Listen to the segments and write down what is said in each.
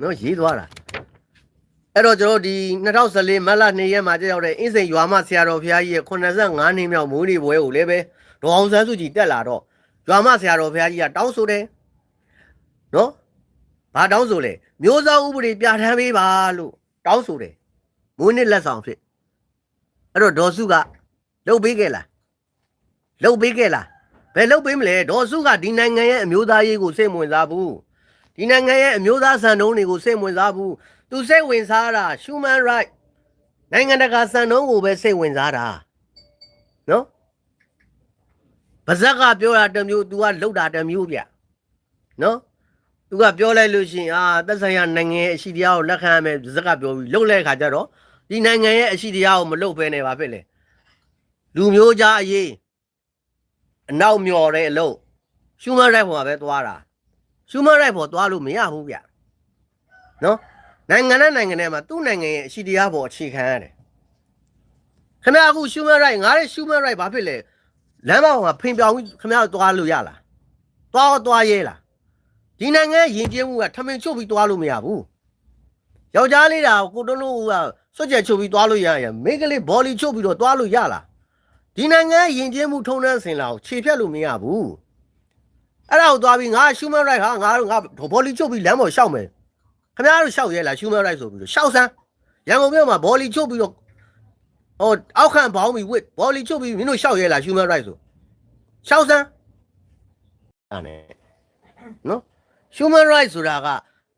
နော်ရေးသွားတာအဲ့တော့ကျွန်တော်ဒီ2014မတ်လ2ရက်မှာကြောက်ရောက်တဲ့အင်းစိန်ရွာမဆရာတော်ဘုရားကြီးရဲ့85နှစ်မြောက်မွေးနေ့ပွဲကိုလည်းပဲဒေါအောင်ဆန်းစုကြည်တက်လာတော့ရွာမဆရာတော်ဘုရားကြီးကတောင်းဆိုတယ်နော်ဘာတောင်းဆိုလဲမျိုးစောဥပဒေပြဋ္ဌာန်းပေးပါလို့တောင်းဆိုတယ်မွေးနေ့လက်ဆောင်ဖြစ်အဲ့တော့ဒေါ်စုကလှုပ်ပေးခဲ့လားလှုပ်ပေးခဲ့လားဘယ်လှုပ်ပေးမလဲဒေါ်စုကဒီနိုင်ငံရဲ့အမျိုးသားရေးကိုစိတ်ဝင်စားဘူး ဒီနိုင်ငံရဲ့အမျိုးသားစံနှုန်းတွေကိုစိတ်ဝင်စားဘူးသူစိတ်ဝင်စားတာ human right နိုင်ငံတကာစံနှုန်းကိုပဲစိတ်ဝင်စားတာနော်ဗဇက်ကပြောတာတစ်မျိုး तू ကလှုပ်တာတစ်မျိုးဗျနော် तू ကပြောလိုက်လို့ရှိရင်အာသက်ဆိုင်ရာနိုင်ငံရဲ့အရှိတရားကိုလက်ခံရမယ်ဗဇက်ကပြောပြီးလှုပ်လိုက်ခါကျတော့ဒီနိုင်ငံရဲ့အရှိတရားကိုမလှုပ်ဘဲနဲ့ပါဖြစ်လေလူမျိုးကြားအရေးအနောက်မျော်တဲ့အလုပ် human right ပေါ်မှာပဲသွားတာ human right ပေါ်သွားလို့မရဘူးဗျနော်နိုင်ငံနဲ့နိုင်ငံနဲ့မှာသူ့နိုင်ငံရဲ့အရှိတရားပေါ်အခြေခံရတယ်ခင်ဗျားအခု human right ငါရဲ့ human right ဘာဖြစ်လဲလမ်းမပေါ်မှာဖိန်ပြောင်ပြီးခင်ဗျားသွားလို့ရလားသွားတော့သွားရဲလားဒီနိုင်ငံရဲ့ယဉ်ကျေးမှုကထမင်ချုပ်ပြီးသွားလို့မရဘူးယောက်ျားလေးတာကိုတွန်းလို့ကစွတ်ကြက်ချုပ်ပြီးသွားလို့ရရင်မိန်းကလေးဘော်လီချုပ်ပြီးတော့သွားလို့ရလားဒီနိုင်ငံရဲ့ယဉ်ကျေးမှုထုံးတမ်းစင်လာကိုခြေဖြတ်လို့မရဘူး အဲ့ဒါကိုသွားပြီးငါ human right ဟာငါတို့ငါဘောလီချုပ်ပြီးလမ်းပေါ်ရှောက်မယ်ခင်ဗျားတို့ရှောက်ရဲလား human right ဆိုပြီးတော့ရှောက်စမ်းရန်ကုန်မြို့မှာဘောလီချုပ်ပြီးတော့ဟိုအောက်ခံဘောင်းပြီးဝစ်ဘောလီချုပ်ပြီးမင်းတို့ရှောက်ရဲလား human right ဆိုရှောက်စမ်းအဲ့နဲ့နော် human right ဆိုတာက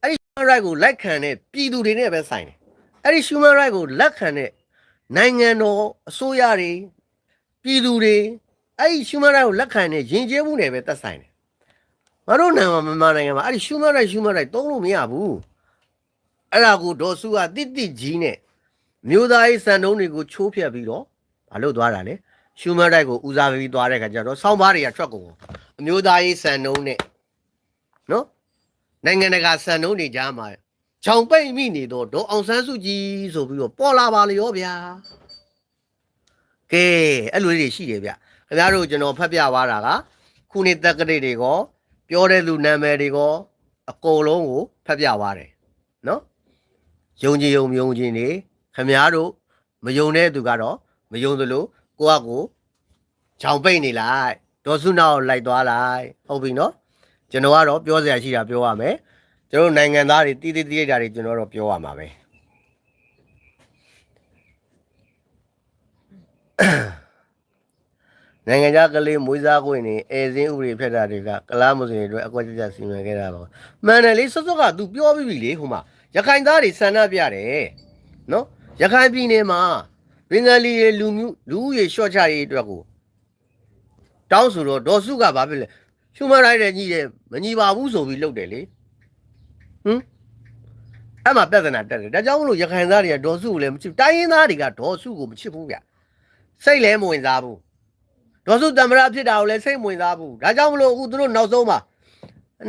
အဲ့ဒီ human right ကိုလက်ခံတဲ့ပြည်သူတွေနဲ့ပဲဆိုင်တယ်အဲ့ဒီ human right ကိုလက်ခံတဲ့နိုင်ငံတော်အစိုးရတွေပြည်သူတွေအဲ့ဒီ human right ကိုလက်ခံတဲ့ယဉ်ကျေးမှုတွေပဲသက်ဆိုင်တယ် ငါတို့နိုင်ငံမှာမြန်မာနိုင်ငံမှာအဲ့ဒီ human right human right သုံးလို့မရဘူးအဲ့ဒါကိုဒေါ်စုကတိတိကြီးနဲ့မျိုးသားရေးစံနှုန်းတွေကိုချိုးဖျက်ပြီးတော့မလုပ်သွားတာလေ human right ကိုဦးစားပေးပြီးသွားတဲ့ခါကျတော့စောင်းပါးတွေကထွက်ကုန်အမျိုးသားရေးစံနှုန်းနဲ့နော်နိုင်ငံတကာစံနှုန်းတွေကြားမှာချောင်ပိတ်မိနေတော့ဒေါ်အောင်ဆန်းစုကြည်ဆိုပြီးတော့ပေါ်လာပါလေရောဗျာကဲအဲ့လိုလေးတွေရှိတယ်ဗျခင်ဗျားတို့ကျွန်တော်ဖတ်ပြသွားတာကခုနှစ်တက္ကရာတွေကို ပြောတဲ့လူနာမည်တွေကောအကုန်လုံးကိုဖတ်ပြသွားတယ်နော်ယုံကြည်ယုံမယုံကြည်နေခမည်းတော်မယုံတဲ့သူကတော့မယုံသလိုကိုကကိုချောင်ပိတ်နေလိုက်ဒေါ်စုနာကိုလိုက်သွားလိုက်ဟုတ်ပြီနော်ကျွန်တော်ကတော့ပြောစရာရှိတာပြောရမယ်ကျွန်တော်နိုင်ငံသားတွေတီးတီးတိတ်တာတွေကျွန်တော်တော့ပြောရမှာပဲ နိုင်ငံခြားကလေးမွေးစားခွင့်နေအဲစင်းဥပဒေဖက်တာတွေကကလားမွတ်စလင်တွေအတွက်အကွက်ကြကြစီမံခဲ့တာပါမှန်တယ်လေစောစောက तू ပြောပြီးပြီလေဟိုမှာရခိုင်သားတွေဆန္ဒပြတယ်နော်ရခိုင်ပြည်နယ်မှာဘင်္ဂလီတွေလူမျိုးလူဦးရေရှော့ချရေးအတွက်ကိုတောင်းဆိုတော့ဒေါ်စုကဘာဖြစ်လဲ human right နဲ့ညီတယ်မညီပါဘူးဆိုပြီးလုပ်တယ်လေဟမ်အဲ့မှာပြဿနာတက်တယ်ဒါကြောင့်မလို့ရခိုင်သားတွေကဒေါ်စုကိုလည်းမချစ်ဘူးတိုင်းရင်းသားတွေကဒေါ်စုကိုမချစ်ဘူးဗျစိတ်လည်းမဝင်စားဘူး ဒေါ်စုတမရဖြစ်တာကိုလည်းစိတ်ဝင်စားဘူးဒါကြောင့်မလို့အခုသူတို့နောက်ဆုံးမှာ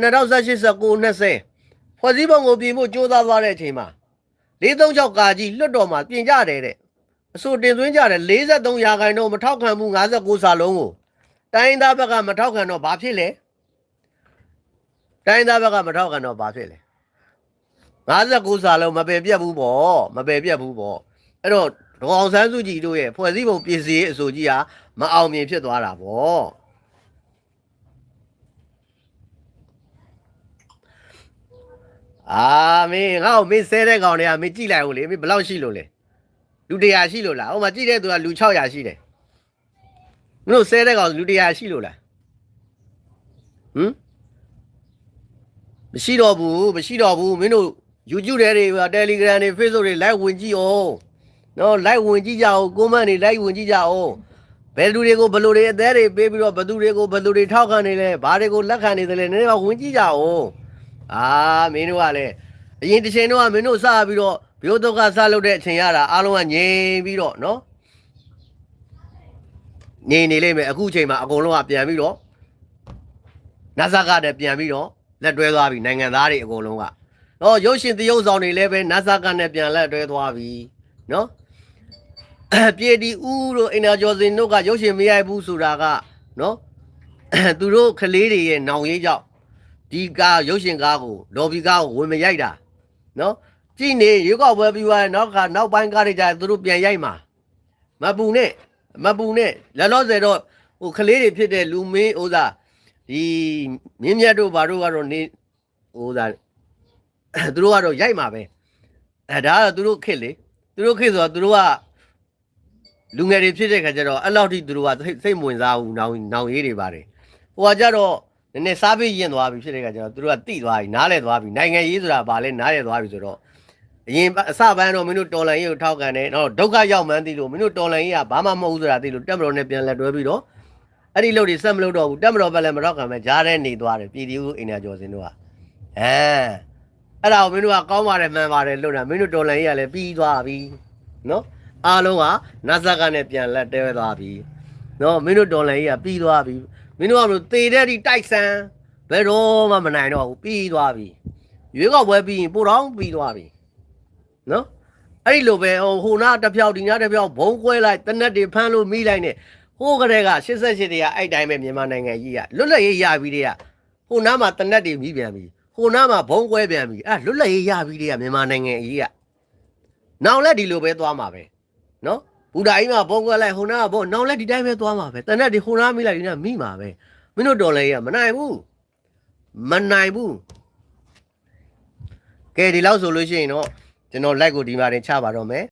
2018 19 20ဖွဲ့စည်းပုံကိုပြင်ဖို့ကြိုးစားသွားတဲ့အချိန်မှာ436ကာကြီးလွတ်တော်မှာပြင်ကြတယ်တဲ့အဆိုတင်သွင်းကြတယ်43ရာခိုင်နှုန်းမထောက်ခံမှု59စာလုံးကိုတိုင်းသားဘက်ကမထောက်ခံတော့ဘာဖြစ်လဲတိုင်းသားဘက်ကမထောက်ခံတော့ဘာဖြစ်လဲ59စာလုံးမပယ်ပြတ်ဘူးပေါ့မပယ်ပြတ်ဘူးပေါ့အဲ့တော့ဒေါအောင်ဆန်းစုကြည်တို့ရဲ့ဖွဲ့စည်းပုံပြင်ဆင်ရေးအဆိုကြီးဟာ မအောင်မြင်ဖြစ်သွားတာဗောအာမင်းငါ့ကိုမင်းဆဲတဲ့ကောင်တွေကမင်းကြည့်လိုက်ဦးလေမင်းဘယ်လောက်ရှိလို့လဲလူ100ရှိလို့လားဟိုမှာကြည့်တဲ့သူကလူ600ရှိတယ်မင်းတို့ဆဲတဲ့ကောင်လူ100ရှိလို့လားဟမ်မရှိတော့ဘူးမရှိတော့ဘူးမင်းတို့ YouTube တွေတွေ Telegram တွေ Facebook တွေ live ဝင်ကြည့်အောင်နော် live ဝင်ကြည့်ကြအောင် comment တွေ live ဝင်ကြည့်ကြအောင်ဘ ယ်လူတွေကိုဘယ်လူတွေအသေးတွေပေးပြီးတော့ဘယ်သူတွေကိုဘယ်လူတွေထောက်ခံနေလဲဘာတွေကိုလက်ခံနေတယ်လဲနည်းနည်းတော့ဝင်ကြည့်ကြအောင်အာမင်းတို့ကလည်းအရင်တစ်ချိန်တော့မင်းတို့စပြီးတော့ဘိုးတော့ကစလုပ်တဲ့အချိန်ရတာအားလုံးကငြိမ်ပြီးတော့နော်ငြိမ်နေလိမ့်မယ်အခုချိန်မှာအကုန်လုံးကပြန်ပြီးတော့နတ်ဇက်ကတည်းပြန်ပြီးတော့လက်တွဲသွားပြီနိုင်ငံသားတွေအကုန်လုံးကနော်ရုပ်ရှင်သရုပ်ဆောင်တွေလည်းပဲနတ်ဇက်ကနဲ့ပြန်လက်တွဲသွားပြီနော် ပြေတီဦးတို့အင်နာကျော်စင်တို့ကရုပ်ရှင်မရိုက်ဘူးဆိုတာကနော်သူတို့ကလေးတွေရဲ့နောင်ရေးကြောင့်ဒီကားရုပ်ရှင်ကားကိုလော်ဘီကားကိုဝင်မရိုက်တာနော်ကြည်နေရွေးကောက်ပွဲပြီးသွားရင်နောက်ကနောက်ပိုင်းကားတွေကြာသူတို့ပြန်ရိုက်မှာမပူနဲ့မပူနဲ့လက်လောဆယ်တော့ဟိုကလေးတွေဖြစ်တဲ့လူမင်းဥစားဒီမြင်းမြတ်တို့ဘာတို့ကတော့နေဥစားသူတို့ကတော့ရိုက်မှာပဲအဲဒါကတော့သူတို့ခစ်လေသူတို့ခစ်ဆိုတော့သူတို့က လူငယ်တွေဖြစ်တဲ့ခါကျတော့အဲ့လောက်ထိသူတို့ကစိတ်စိတ်မဝင်စားဘူးနောင်နောင်ရေးတွေပါတယ်ဟိုကကြတော့နည်းနည်းစားပြီးရင်သွားပြီဖြစ်တဲ့ခါကျတော့သူတို့ကတိသွားပြီနားလဲသွားပြီနိုင်ငံရေးဆိုတာဘာလဲနားလဲသွားပြီဆိုတော့အရင်အစပိုင်းတော့မင်းတို့တော်လန်ရေးကိုထောက်ကန်တယ်နော်ဒုက္ခရောက်မှန်းသိလို့မင်းတို့တော်လန်ရေးကဘာမှမဟုတ်ဘူးဆိုတာသိလို့တက်မတော်နဲ့ပြန်လက်တွဲပြီးတော့အဲ့ဒီလို့တွေဆက်မလို့တော့ဘူးတက်မတော်ပဲလည်းမတော့ကံပဲဂျားတဲ့နေသွားတယ်ပြည်တီဦးအိန္ဒိယကျော်စင်တို့ကအဲအဲ့ဒါကိုမင်းတို့ကကောင်းပါတယ်မှန်ပါတယ်လို့တာမင်းတို့တော်လန်ရေးကလည်းပြီးသွားပြီနော် အားလုံးကနတ်ဇက်ကနဲ့ပြန်လက်တဲသွားပြီနော်မင်းတို့တော်လန်ရေးကပြီးသွားပြီမင်းတို့ကလို့သေတဲ့ဒီတိုက်ဆန်ဘယ်တော့မှမနိုင်တော့ဘူးပြီးသွားပြီရွေးကောက်ပွဲပြီးရင်ပိုတော့ပြီးသွားပြီနော်အဲ့ဒီလိုပဲဟိုဟိုနာတစ်ဖြောက်ဒီနာတစ်ဖြောက်ဘုံကွဲလိုက်တနက်တွေဖမ်းလို့မိလိုက်နဲ့ဟိုကတည်းက88တရားအဲ့တိုင်းပဲမြန်မာနိုင်ငံကြီးကလွတ်လပ်ရေးရပြီးတည်းကဟိုနာမှာတနက်တွေမိပြန်ပြီဟိုနာမှာဘုံကွဲပြန်ပြီအဲ့လွတ်လပ်ရေးရပြီးတည်းကမြန်မာနိုင်ငံကြီးကနောင်လက်ဒီလိုပဲသွားမှာပဲ နော်ဘူဒါကြီးမှာဘုံကွဲလိုက်ဟိုနာကဘုံနောင်လက်ဒီတိုင်းပဲသွားမှာပဲတနက်တွေဟိုနာမိလိုက်ဒီနာမိမှာပဲမင်းတို့တော်လည်းရမနိုင်ဘူးမနိုင်ဘူးကဲဒီလောက်ဆိုလို့ရှိရင်တော့ကျွန်တော် like ကိုဒီမှာတင်ချပါတော့မယ်